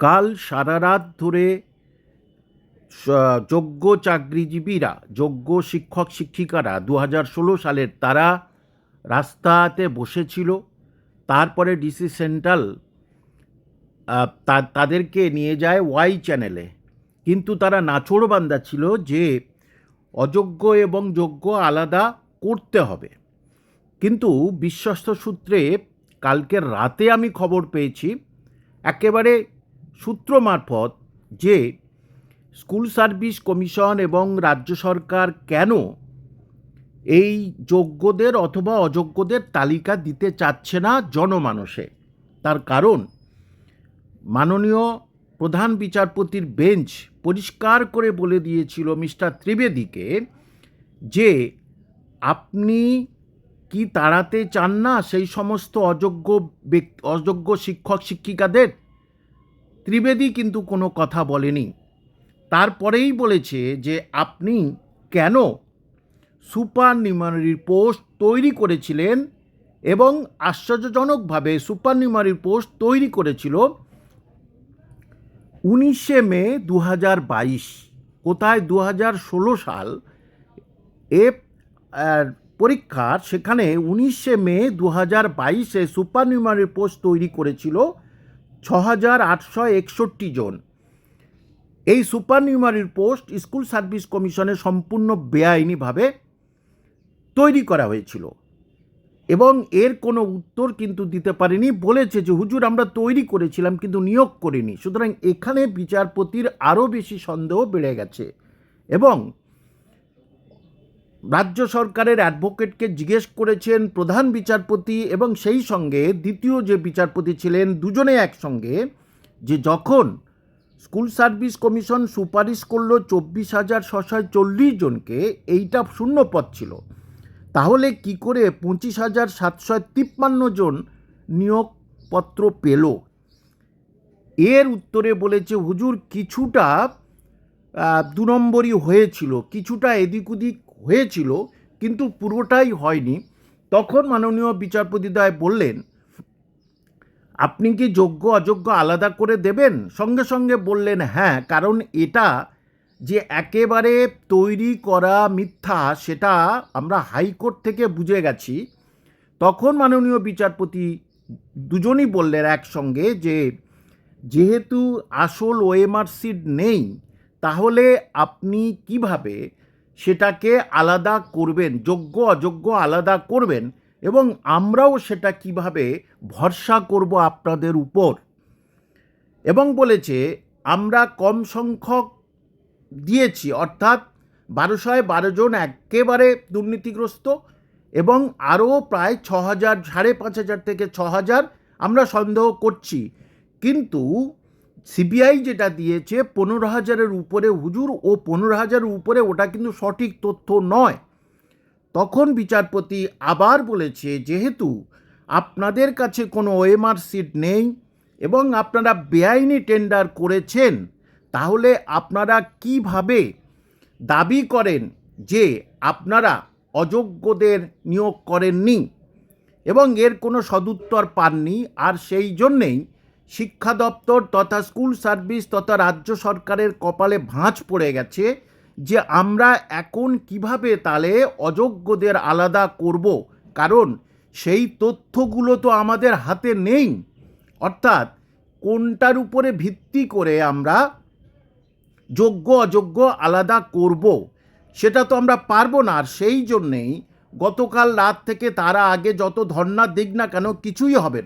কাল সারা রাত ধরে যোগ্য চাকরিজীবীরা, যোগ্য শিক্ষক শিক্ষিকারা দু ষোলো সালের তারা রাস্তাতে বসেছিল। তারপরে ডিসি সেন্ট্রাল তাদেরকে নিয়ে যায় ওয়াই চ্যানেলে। কিন্তু তারা নাছোড়বান্দা ছিল যে অযোগ্য এবং যোগ্য আলাদা করতে হবে। কিন্তু বিশ্বস্ত সূত্রে কালকের রাতে আমি খবর পেয়েছি, একেবারে সূত্র মারফত যে স্কুল সার্ভিস কমিশন এবং রাজ্য সরকার কেন এই যোগ্যদের অথবা অযোগ্যদের তালিকা দিতে চাচ্ছে না জনমানসে? তার কারণ, মাননীয় প্রধান বিচারপতির বেঞ্চ পরিষ্কার করে বলে দিয়েছিল মিস্টার ত্রিবেদীকে যে আপনি কি তাড়াতে চান না সেই সমস্ত অযোগ্য ব্যক্তি, অযোগ্য শিক্ষক, শিক্ষিকাদের? ত্রিবেদী কিন্তু কোনো কথা বলেনি। তারপরেই বলেছে যে, আপনি কেন সুপার নিউমারির পোস্ট তৈরি করেছিলেন এবং আশ্চর্যজনকভাবে সুপার নিউমারির পোস্ট তৈরি করেছিল উনিশে মে দু হাজার বাইশ। কোথায়? দু হাজার ষোলো সাল এ পরীক্ষার সেখানে উনিশে মে দু হাজার বাইশে সুপার নিউমারির পোস্ট তৈরি করেছিল ছ হাজার আটশো একষট্টি জন। এই সুপার নিউমারির পোস্ট স্কুল সার্ভিস কমিশনে সম্পূর্ণ বেআইনিভাবে তৈরি করা হয়েছিল। এবং এর কোনো উত্তর কিন্তু দিতে পারেনি, বলেছে যে, হুজুর, আমরা তৈরি করেছিলাম কিন্তু নিয়োগ করিনি। সুতরাং এখানে বিচারপতির আরও বেশি সন্দেহ বেড়ে গেছে। এবং রাজ্য সরকারের অ্যাডভোকেটকে জিজ্ঞেস করেছেন প্রধান বিচারপতি এবং সেই সঙ্গে দ্বিতীয় যে বিচারপতি ছিলেন দুজনে একসঙ্গে যে যখন স্কুল সার্ভিস কমিশন সুপারিশ করল চব্বিশ হাজার ছশো চল্লিশ জনকে, এইটা শূন্য পদ ছিল। তাহলে কি করে পঁচিশ হাজার সাতশো তিপ্পান্ন জন নিয়োগপত্র পেল? এর উত্তরে বলেছে, হুজুর, কিছুটা দু নম্বরই হয়েছিল। কিছুটা এদিক ওদিক হয়েছিল, কিন্তু পুরোটাই হয়নি। তখন মাননীয় বিচারপতিদ্বয় বললেন, আপনি কি যোগ্য, অযোগ্য আলাদা করে দেবেন? সঙ্গে সঙ্গে বললেন হ্যাঁ কারণ এটা যে একেবারে তৈরি করা মিথ্যা, সেটা আমরা হাইকোর্ট থেকে বুঝে গেছি। তখন মাননীয় বিচারপতি দুজনই বললেন একসঙ্গে যে, যেহেতু আসল ওএমআর সিট নেই, তাহলে আপনি কীভাবে সেটাকে আলাদা করবেন, যোগ্য, অযোগ্য আলাদা করবেন এবং আমরাও সেটা কীভাবে ভরসা করব আপনাদের উপর। এবং বলেছে, আমরা কম সংখ্যক দিয়েছি, অর্থাৎ বারোশোয় বারো জন একেবারে দুর্নীতিগ্রস্ত এবং আরও প্রায় ছ হাজার সাড়ে পাঁচ হাজার থেকে ছ হাজার আমরা সন্দেহ করছি। কিন্তু সিবিআই যেটা দিয়েছে, পনেরো হাজারের উপরে হুজুর ও পনেরো হাজারের উপরে ওটা কিন্তু সঠিক তথ্য নয়। তখন বিচারপতি আবার বলেছে, যেহেতু আপনাদের কাছে কোনো ওএমআর সিট নেই এবং আপনারা বেআইনি টেন্ডার করেছেন, তাহলে আপনারা কীভাবে দাবি করেন যে আপনারা অযোগ্যদের নিয়োগ করেননি? এবং এর কোনো সদুত্তর পাননি, আর সেই জন্যেই শিক্ষা দপ্তর তথা স্কুল সার্ভিস তথা রাজ্য সরকারের কপালে ভাঁজ পড়ে গেছে যে আমরা এখন কীভাবে তাহলে অযোগ্যদের আলাদা করব। কারণ সেই তথ্যগুলো তো আমাদের হাতে নেই। অর্থাৎ কোনটার উপরে ভিত্তি করে আমরা যোগ্য, অযোগ্য, আলাদা করব? সেটা তো আমরা পারব না। আর সেই জন্যেই গতকাল রাত থেকে তারা আগে যত ধর্না দিক না কেন কিছুই হবে।